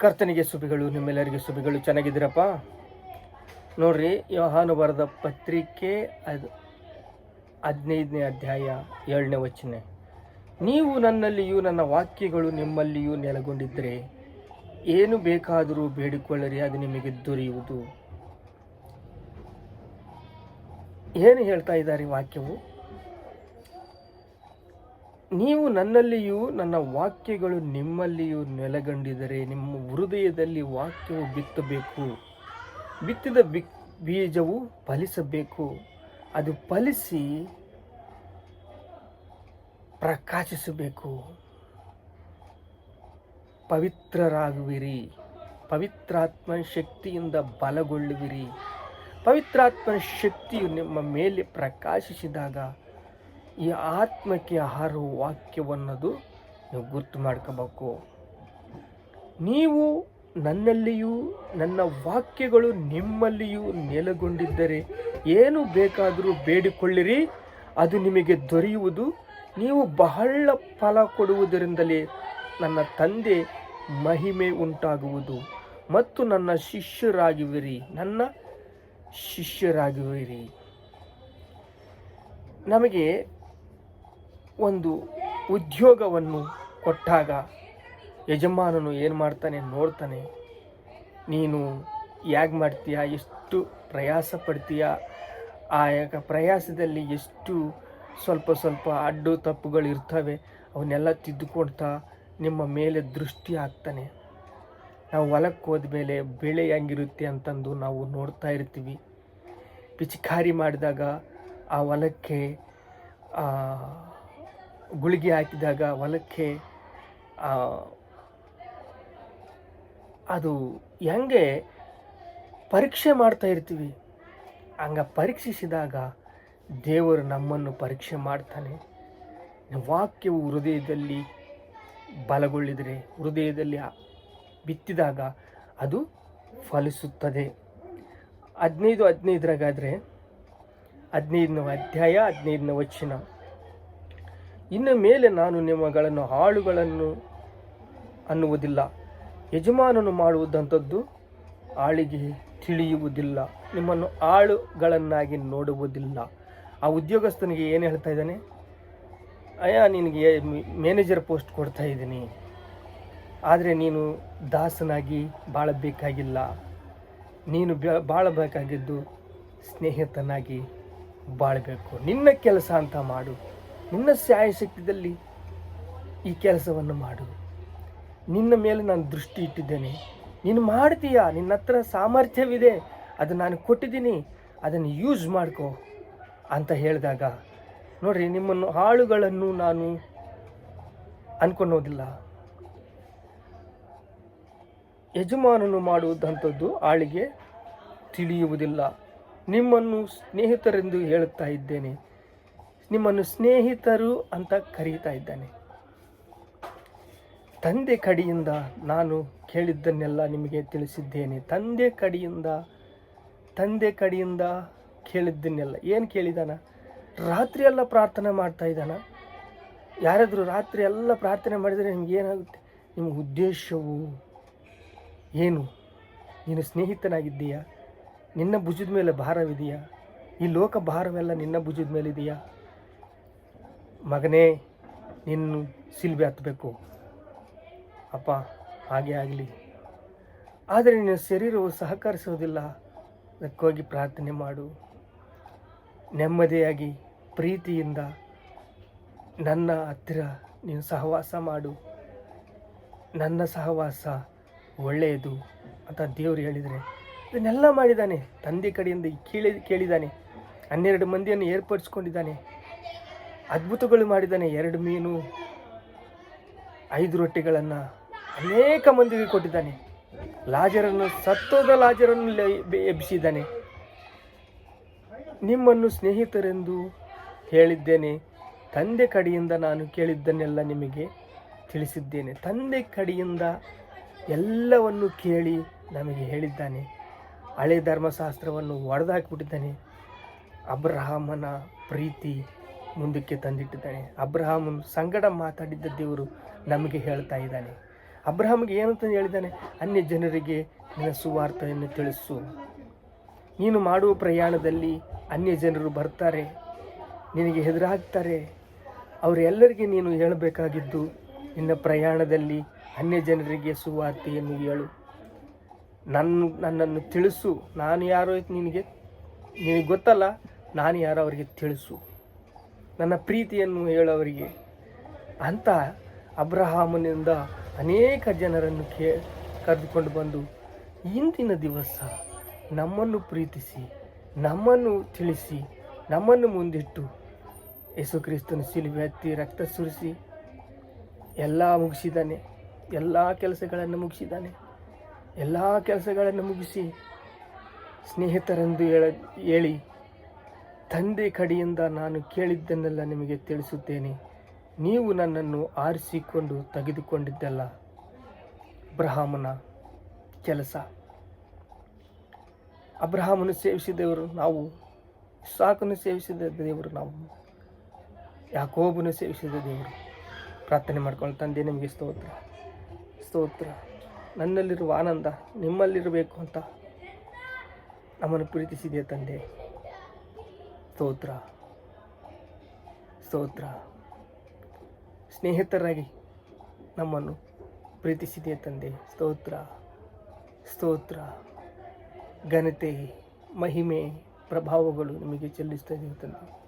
ಕರ್ತನಿಗೆ ಸುಬಿಗಳು ನಿಮ್ಮೆಲ್ಲರಿಗೆ ಸುಬಿಗಳು ಚೆನ್ನಾಗಿದ್ದೀರಪ್ಪ? ನೋಡ್ರಿ ಯೋಹಾನು ಬರೆದ ಪತ್ರಿಕೆ ಅದು, ಹದಿನೈದನೇ ಅಧ್ಯಾಯ ಏಳನೇ ವಚನೆ. ನೀವು ನನ್ನಲ್ಲಿಯೂ, ನನ್ನ ವಾಕ್ಯಗಳು ನಿಮ್ಮಲ್ಲಿಯೂ ನೆಲೆಗೊಂಡಿದ್ದರೆ ಏನು ಬೇಕಾದರೂ ಬೇಡಿಕೊಳ್ಳರಿ, ಅದು ನಿಮಗೆ ದೊರೆಯುವುದು. ಏನು ಹೇಳ್ತಾ ಇದ್ದಾರೆ ವಾಕ್ಯವು? ನೀವು ನನ್ನಲ್ಲಿಯೂ, ನನ್ನ ವಾಕ್ಯಗಳು ನಿಮ್ಮಲ್ಲಿಯೂ ನೆಲೆಗೊಂಡಿದ್ದರೆ ನಿಮ್ಮ ಹೃದಯದಲ್ಲಿ ವಾಕ್ಯವು ಬಿತ್ತಬೇಕು. ಬಿತ್ತಿದ ಬಿ, ಬೀಜವು ಫಲಿಸಬೇಕು. ಅದು ಫಲಿಸಿ ಪ್ರಕಾಶಿಸಬೇಕು. ಪವಿತ್ರರಾಗುವಿರಿ. ಪವಿತ್ರಾತ್ಮ ಶಕ್ತಿಯಿಂದ ಬಲಗೊಳ್ಳುವಿರಿ. ಪವಿತ್ರಾತ್ಮನ ಶಕ್ತಿಯು ನಿಮ್ಮ ಮೇಲೆ ಪ್ರಕಾಶಿಸಿದಾಗ ಈ ಆತ್ಮಕ್ಕೆ ಆಹಾರವು ವಾಕ್ಯವನ್ನದು ನೀವು ಗುರುತು ಮಾಡ್ಕೋಬೇಕು. ನೀವು ನನ್ನಲ್ಲಿಯೂ ನನ್ನ ವಾಕ್ಯಗಳು ನಿಮ್ಮಲ್ಲಿಯೂ ನೆಲೆಗೊಂಡಿದ್ದರೆ ಏನು ಬೇಕಾದರೂ ಬೇಡಿಕೊಳ್ಳಿರಿ. ಅದು ನಿಮಗೆ ದೊರೆಯುವುದು. ನೀವು ಬಹಳ ಫಲ ಕೊಡುವುದರಿಂದಲೇ ನನ್ನ ತಂದೆ ಮಹಿಮೆ ಉಂಟಾಗುವುದು ಮತ್ತು ನನ್ನ ಶಿಷ್ಯರಾಗುವಿರಿ. ನನ್ನ ಶಿಷ್ಯರಾಗುವಿರಿ. ನಮಗೆ ಒಂದು ಉದ್ಯೋಗವನ್ನು ಕೊಟ್ಟಾಗ ಯಜಮಾನನು ಏನು ಮಾಡ್ತಾನೆ, ನೋಡ್ತಾನೆ, ನೀನು ಹೇಗೆ ಮಾಡ್ತೀಯ, ಎಷ್ಟು ಪ್ರಯಾಸ ಪಡ್ತೀಯ? ಆ ಪ್ರಯಾಸದಲ್ಲಿ ಎಷ್ಟು ಸ್ವಲ್ಪ ಸ್ವಲ್ಪ ಅಡ್ಡು ತಪ್ಪುಗಳು ಇರ್ತವೆ, ಅವನ್ನೆಲ್ಲ ತಿದ್ದುಕೊಡ್ತಾ ನಿಮ್ಮ ಮೇಲೆ ದೃಷ್ಟಿ ಹಾಕ್ತಾನೆ. ನಾವು ಹೊಲಕ್ಕೆ ಹೋದ್ಮೇಲೆ ಬೆಳೆ ಹೆಂಗಿರುತ್ತೆ ಅಂತಂದು ನಾವು ನೋಡ್ತಾ ಇರ್ತೀವಿ. ಪಿಚಿಕಾರಿ ಮಾಡಿದಾಗ ಆ ಹೊಲಕ್ಕೆ ಗುಳಿಗೆ ಹಾಕಿದಾಗ ಹೊಲಕ್ಕೆ ಅದು ಹೆಂಗೆ ಪರೀಕ್ಷೆ ಮಾಡ್ತಾ ಇರ್ತೀವಿ? ಹಂಗ ಪರೀಕ್ಷಿಸಿದಾಗ ದೇವರು ನಮ್ಮನ್ನು ಪರೀಕ್ಷೆ ಮಾಡ್ತಾನೆ. ವಾಕ್ಯವು ಹೃದಯದಲ್ಲಿ ಬಲಗೊಳ್ಳಿದರೆ, ಹೃದಯದಲ್ಲಿ ಬಿತ್ತಿದಾಗ ಅದು ಫಲಿಸುತ್ತದೆ. ಹದಿನೈದು ಹದಿನೈದರಾಗಾದರೆ, ಹದಿನೈದನೇ ಅಧ್ಯಾಯ, ಹದಿನೈದನೇ ವಚನ. ಇನ್ನು ಮೇಲೆ ನಾನು ನಿಮ್ಮಗಳನ್ನು ಹಾಳುಗಳನ್ನು ಅನ್ನುವುದಿಲ್ಲ. ಯಜಮಾನನು ಮಾಡುವುದಂಥದ್ದು ಆಳಿಗೆ ತಿಳಿಯುವುದಿಲ್ಲ. ನಿಮ್ಮನ್ನು ಆಳುಗಳನ್ನಾಗಿ ನೋಡುವುದಿಲ್ಲ. ಆ ಉದ್ಯೋಗಸ್ಥನಿಗೆ ಏನು ಹೇಳ್ತಾ ಇದ್ದಾನೆ? ಅಯ್ಯ, ನಿನಗೆ ಮ್ಯಾನೇಜರ್ ಪೋಸ್ಟ್ ಕೊಡ್ತಾ ಇದ್ದೀನಿ. ಆದರೆ ನೀನು ದಾಸನಾಗಿ ಬಾಳಬೇಕಾಗಿಲ್ಲ. ನೀನು ಬಾಳಬೇಕಾಗಿದ್ದು ಸ್ನೇಹಿತನಾಗಿ ಬಾಳಬೇಕು. ನಿನ್ನ ಕೆಲಸ ಅಂತ ಮಾಡು. ನಿನ್ನ ಶಕ್ತಿಯಲ್ಲಿ ಈ ಕೆಲಸವನ್ನು ಮಾಡು. ನಿನ್ನ ಮೇಲೆ ನಾನು ದೃಷ್ಟಿ ಇಟ್ಟಿದ್ದೇನೆ. ನೀನು ಮಾಡ್ತೀಯ ನಿನ್ನ ಹತ್ರ ಸಾಮರ್ಥ್ಯವಿದೆ. ಅದು ನಾನು ಕೊಟ್ಟಿದ್ದೀನಿ. ಅದನ್ನು ಯೂಸ್ ಮಾಡ್ಕೋ ಅಂತ ಹೇಳಿದಾಗ, ನೋಡ್ರಿ, ನಿಮ್ಮನ್ನು ಆಳುಗಳನ್ನು ನಾನು ಅನ್ಕೊಳೋದಿಲ್ಲ ಯಜಮಾನನು ಮಾಡುವುದಂಥದ್ದು ಆಳಿಗೆ ತಿಳಿಯುವುದಿಲ್ಲ. ನಿಮ್ಮನ್ನು ಸ್ನೇಹಿತರೆಂದು ಹೇಳುತ್ತಾ ಇದ್ದೇನೆ. ನಿಮ್ಮನ್ನು ಸ್ನೇಹಿತರು ಅಂತ ಕರೀತಾ ಇದ್ದಾನೆ. ತಂದೆ ಕಡೆಯಿಂದ ನಾನು ಕೇಳಿದ್ದನ್ನೆಲ್ಲ ನಿಮಗೆ ತಿಳಿಸಿದ್ದೇನೆ. ತಂದೆ ಕಡೆಯಿಂದ ತಂದೆ ಕಡೆಯಿಂದ ಕೇಳಿದ್ದನ್ನೆಲ್ಲ. ಏನು ಕೇಳಿದಾನ? ರಾತ್ರಿ ಎಲ್ಲ ಪ್ರಾರ್ಥನೆ ಮಾಡ್ತಾ ಇದ್ದಾನ ಯಾರಾದರೂ ರಾತ್ರಿ ಎಲ್ಲ ಪ್ರಾರ್ಥನೆ ಮಾಡಿದರೆ ನಿಮ್ಗೆ ಏನಾಗುತ್ತೆ? ನಿಮ್ಮ ಉದ್ದೇಶವು ಏನು? ನೀನು ಸ್ನೇಹಿತನಾಗಿದ್ದೀಯಾ? ನಿನ್ನ ಭುಜದ ಮೇಲೆ ಭಾರವಿದೆಯಾ? ಈ ಲೋಕ ಭಾರವೆಲ್ಲ ನಿನ್ನ ಭುಜದ ಮೇಲೆ ಇದೆಯಾ ಮಗನೇ, ನಿನ್ನ ಸಿಲ್ಬೆ ಹತ್ತಬೇಕು. ಅಪ್ಪ, ಹಾಗೆ ಆಗಲಿ. ಆದರೆ ನಿನ್ನ ಶರೀರವು ಸಹಕರಿಸುವುದಿಲ್ಲ. ಅದಕ್ಕೋಗಿ ಪ್ರಾರ್ಥನೆ ಮಾಡು. ನೆಮ್ಮದಿಯಾಗಿ, ಪ್ರೀತಿಯಿಂದ ನನ್ನ ಹತ್ತಿರ ನೀನು ಸಹವಾಸ ಮಾಡು. ನನ್ನ ಸಹವಾಸ ಒಳ್ಳೆಯದು ಅಂತ ದೇವರು ಹೇಳಿದರೆ, ಇದನ್ನೆಲ್ಲ ಮಾಡಿದ್ದಾನೆ. ತಂದೆ ಕಡೆಯಿಂದ ಕೇಳಿ ಕೇಳಿದ್ದಾನೆ. ಹನ್ನೆರಡು ಮಂದಿಯನ್ನು ಏರ್ಪಡಿಸ್ಕೊಂಡಿದ್ದಾನೆ. ಅದ್ಭುತಗಳು ಮಾಡಿದ್ದಾನೆ ಎರಡು ಮೀನು, ಐದು ರೊಟ್ಟಿಗಳನ್ನು ಅನೇಕ ಮಂದಿಗೆ ಕೊಟ್ಟಿದ್ದಾನೆ. ಲಾಜರನ್ನು, ಸತ್ತೋದ ಲಾಜರನ್ನು ಎಬ್ಬಿಸಿದ್ದಾನೆ. ನಿಮ್ಮನ್ನು ಸ್ನೇಹಿತರೆಂದು ಹೇಳಿದ್ದೇನೆ. ತಂದೆ ಕಡೆಯಿಂದ ನಾನು ಕೇಳಿದ್ದನ್ನೆಲ್ಲ ನಿಮಗೆ ತಿಳಿಸಿದ್ದೇನೆ. ತಂದೆ ಕಡೆಯಿಂದ ಎಲ್ಲವನ್ನು ಕೇಳಿ ನಮಗೆ ಹೇಳಿದ್ದಾನೆ. ಹಳೆ ಧರ್ಮಶಾಸ್ತ್ರವನ್ನು ಒಡೆದಾಕಿಬಿಟ್ಟಿದ್ದಾನೆ. ಅಬ್ರಹಾಮನ ಪ್ರೀತಿ. ಮುಂದಕ್ಕೆ ತಂದಿಟ್ಟಿದ್ದಾನೆ. ಅಬ್ರಹಾಮನ್ ಸಂಗಡ ಮಾತಾಡಿದ್ದ ದೇವರು ನಮಗೆ ಹೇಳ್ತಾ ಇದ್ದಾನೆ. ಅಬ್ರಹಾಮ್ಗೆ ಏನಂತ ಹೇಳಿದ್ದಾನೆ? ಅನ್ಯ ಜನರಿಗೆ ನಿನ್ನ ಸುವಾರ್ತೆಯನ್ನು ತಿಳಿಸು. ನೀನು ಮಾಡುವ ಪ್ರಯಾಣದಲ್ಲಿ ಅನ್ಯ ಜನರು ಬರ್ತಾರೆ, ನಿನಗೆ ಹೆದರಾಗ್ತಾರೆ. ಅವರೆಲ್ಲರಿಗೆ ನೀನು ಹೇಳಬೇಕಾಗಿದ್ದು, ನಿನ್ನ ಪ್ರಯಾಣದಲ್ಲಿ ಅನ್ಯ ಜನರಿಗೆ ಸುವಾರ್ತೆಯನ್ನು ಹೇಳು. ನನ್ನ, ನನ್ನನ್ನು ತಿಳಿಸು. ನಾನು ಯಾರೋ ನಿನಗೆ ನಿನಗೆ ಗೊತ್ತಲ್ಲ, ನಾನು ಯಾರೋ ಅವರಿಗೆ ತಿಳಿಸು. ನನ್ನ ಪ್ರೀತಿಯನ್ನು ಹೇಳೋವರಿಗೆ. ಅಂತ ಅಬ್ರಹಾಮನಿಂದ ಅನೇಕ ಜನರನ್ನು ಕೇ, ಕರೆದುಕೊಂಡು ಬಂದು, ಇಂದಿನ ದಿವಸ ನಮ್ಮನ್ನು ಪ್ರೀತಿಸಿ, ನಮ್ಮನ್ನು ತಿಳಿಸಿ, ನಮ್ಮನ್ನು ಮುಂದಿಟ್ಟು ಯೇಸು ಕ್ರಿಸ್ತನ ಸಿಲುಬೆ ಹತ್ತಿ ರಕ್ತ ಸುರಿಸಿ, ಎಲ್ಲ ಮುಗಿಸಿದ್ದಾನೆ. ಎಲ್ಲ ಕೆಲಸಗಳನ್ನು ಮುಗಿಸಿದ್ದಾನೆ. ಎಲ್ಲ ಕೆಲಸಗಳನ್ನು ಮುಗಿಸಿ ಸ್ನೇಹಿತರೆಂದು ಹೇಳ, ಹೇಳಿ ತಂದೆ ಕಡೆಯಿಂದ ನಾನು ಕೇಳಿದ್ದನ್ನೆಲ್ಲ ನಿಮಗೆ ತಿಳಿಸುತ್ತೇನೆ. ನೀವು ನನ್ನನ್ನು ಆರಿಸಿಕೊಂಡು ತೆಗೆದುಕೊಂಡಿದ್ದಲ್ಲ, ಅಬ್ರಹಾಮನ ಕೆಲಸ. ಅಬ್ರಹಾಮನು ಸೇವಿಸಿದವರು ನಾವು ಸಾಕನ್ನು ಸೇವಿಸಿದ ದೇವರು ನಾವು, ಯಾಕೋಬನು ಸೇವಿಸಿದ ದೇವರು. ಪ್ರಾರ್ಥನೆ ಮಾಡ್ಕೊಂಡು ತಂದೆ ನಿಮಗೆ ಸ್ತೋತ್ರ ಸ್ತೋತ್ರ. ನನ್ನಲ್ಲಿರುವ ಆನಂದ ನಿಮ್ಮಲ್ಲಿರಬೇಕು ಅಂತ ನಮ್ಮನ್ನು ಪ್ರೀತಿಸಿದೆ ತಂದೆ? ಸ್ತೋತ್ರ. ಸ್ತೋತ್ರ. ಸ್ನೇಹಿತರಾಗಿ ನಮ್ಮನ್ನು ಪ್ರೀತಿಸಿದೆಯ ತಂದೆ, ಸ್ತೋತ್ರ. ಸ್ತೋತ್ರ. ಘನತೆ, ಮಹಿಮೆ, ಪ್ರಭಾವಗಳು ನಿಮಗೆ ಚೆಲ್ಲಿಸ್ತಾ ಇದ್ದೀವಿ ತಂದೆ.